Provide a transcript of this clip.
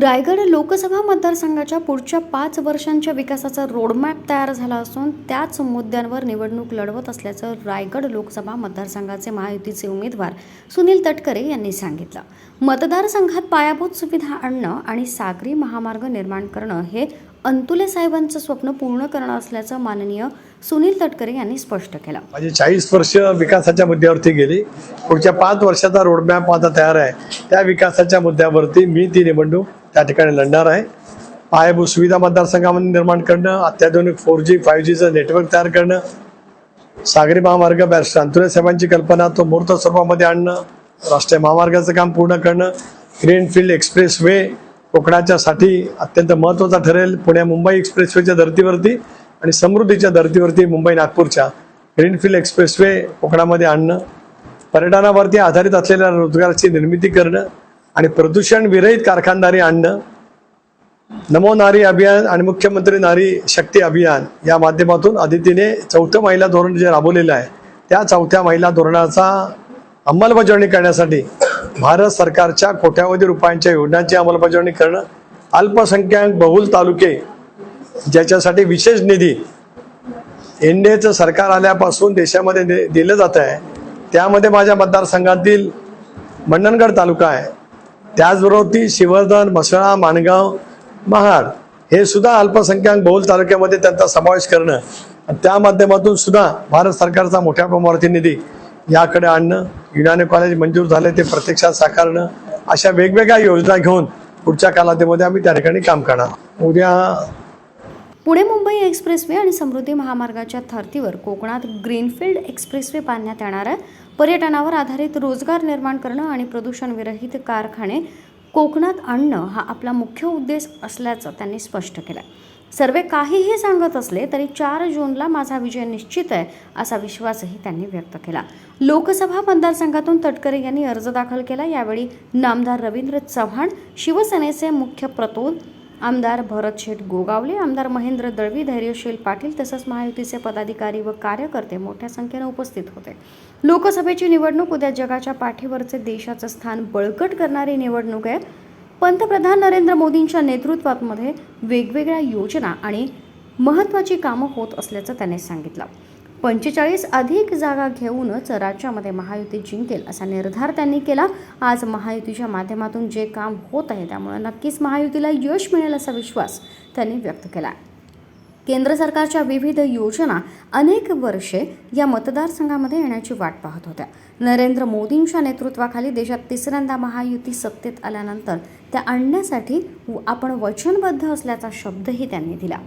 रायगड लोकसभा मतदारसंघाच्या पुढच्या पाच वर्षांच्या विकासाचा रोडमॅप तयार झाला असून त्याच मुद्द्यांवर निवडणूक लढवत असल्याचं रायगड लोकसभा मतदारसंघाचे महायुतीचे उमेदवार सुनील तटकरे यांनी सांगितलं. मतदारसंघात पायाभूत सुविधा आणणं आणि सागरी महामार्ग निर्माण करणं हे अंतुले साहेबांचं स्वप्न पूर्ण करणं असल्याचं माननीय सुनील तटकरे यांनी स्पष्ट केलं. माझी चाळीस वर्ष विकासाच्या मुद्द्यावरती गेली. पुढच्या पाच वर्षाचा रोडमॅप आता तयार आहे. त्या विकासाच्या मुद्द्यावरती मी ती निवडणूक त्या ठिकाणी लढणार आहे. पायाभूत सुविधा मतदारसंघामध्ये निर्माण करणं अत्याधुनिक फोर जी फाईव्ह जीचं नेटवर्क तयार करणं सागरी महामार्ग बॅरिस्टर अंतुले साहेबांची कल्पना तो मूर्त स्वरूपामध्ये आणणं राष्ट्रीय महामार्गाचं काम पूर्ण करणं ग्रीनफील्ड एक्सप्रेस वे कोकणाच्या साठी अत्यंत महत्त्वाचा ठरेल. पुण्या मुंबई एक्सप्रेसवेच्या धर्तीवरती आणि समृद्धीच्या धर्तीवरती मुंबई नागपूरच्या ग्रीनफील्ड एक्सप्रेसवे कोकणामध्ये आणणं पर्यटनावरती आधारित असलेल्या रोजगाराची निर्मिती करणं आणि प्रदूषण विरहित कारखानदारी आणणं नमो नारी अभियान आणि मुख्यमंत्री नारी शक्ती अभियान या माध्यमातून आदितीने चौथं महिला धोरण जे राबवलेलं आहे त्या चौथ्या महिला धोरणाचा अंमलबजावणी करण्यासाठी भारत सरकारच्या कोट्यावधी रुपयांच्या योजनांची अंमलबजावणी करणं अल्पसंख्याक बहुल तालुके ज्याच्यासाठी विशेष निधी एनडीएचं सरकार आल्यापासून देशामध्ये दे- दिलं जात आहे त्यामध्ये माझ्या मतदारसंघातील मंडणगड तालुका आहे. त्याचबरोबर ती शिवर्धन म्हसळा माणगाव महाड हे सुद्धा अल्पसंख्याक बहुल तालुक्यामध्ये त्यांचा समावेश करणं त्या माध्यमातून सुद्धा भारत सरकारचा मोठ्या प्रमाणावरती निधी याकडे आणणं युनानी कॉलेज मंजूर झाले ते प्रत्यक्षात साकारणं अशा वेगवेगळ्या योजना घेऊन पुढच्या कालावधीमध्ये आम्ही त्या ठिकाणी काम करणार. उद्या पुणे मुंबई एक्सप्रेसवे आणि समृद्धी महामार्गाच्या धर्तीवर कोकणात ग्रीनफील्ड एक्सप्रेसवे बांधण्यात येणार आहे. पर्यटनावर आधारित रोजगार निर्माण करणं आणि प्रदूषणविरहित कारखाने कोकणात आणणं हा आपला मुख्य उद्देश असल्याचं त्यांनी स्पष्ट केलं सर्वे काहीही सांगत असले तरी चार जूनला माझा विजय निश्चित आहे असा विश्वासही त्यांनी व्यक्त केला. लोकसभा मतदारसंघातून तटकरे यांनी अर्ज दाखल केला. यावेळी नामदार रवींद्र चव्हाण शिवसेनेचे मुख्य प्रतोद आमदार भरत शेठ गोगावले आमदार महेंद्र दळवी धैर्यशील पाटील तसंच महायुतीचे पदाधिकारी व कार्यकर्ते मोठ्या संख्येने उपस्थित होते. लोकसभेची निवडणूक उद्या जगाच्या पाठीवरचे देशाचं स्थान बळकट करणारी निवडणूक आहे. पंतप्रधान नरेंद्र मोदींच्या नेतृत्वामध्ये वेगवेगळ्या योजना आणि महत्त्वाची कामं होत असल्याचं त्याने सांगितलं. पंचेचाळीस अधिक जागा घेऊनच राज्यामध्ये महायुती जिंकेल असा निर्धार त्यांनी केला. आज महायुतीच्या माध्यमातून जे काम होत आहे त्यामुळे नक्कीच महायुतीला यश मिळेल असा विश्वास त्यांनी व्यक्त केला. केंद्र सरकारच्या विविध योजना अनेक वर्षे या मतदारसंघामध्ये येण्याची वाट पाहत होत्या. नरेंद्र मोदींच्या नेतृत्वाखाली देशात तिसऱ्यांदा महायुती सत्तेत आल्यानंतर त्या आणण्यासाठी आपण वचनबद्ध असल्याचा शब्दही त्यांनी दिला.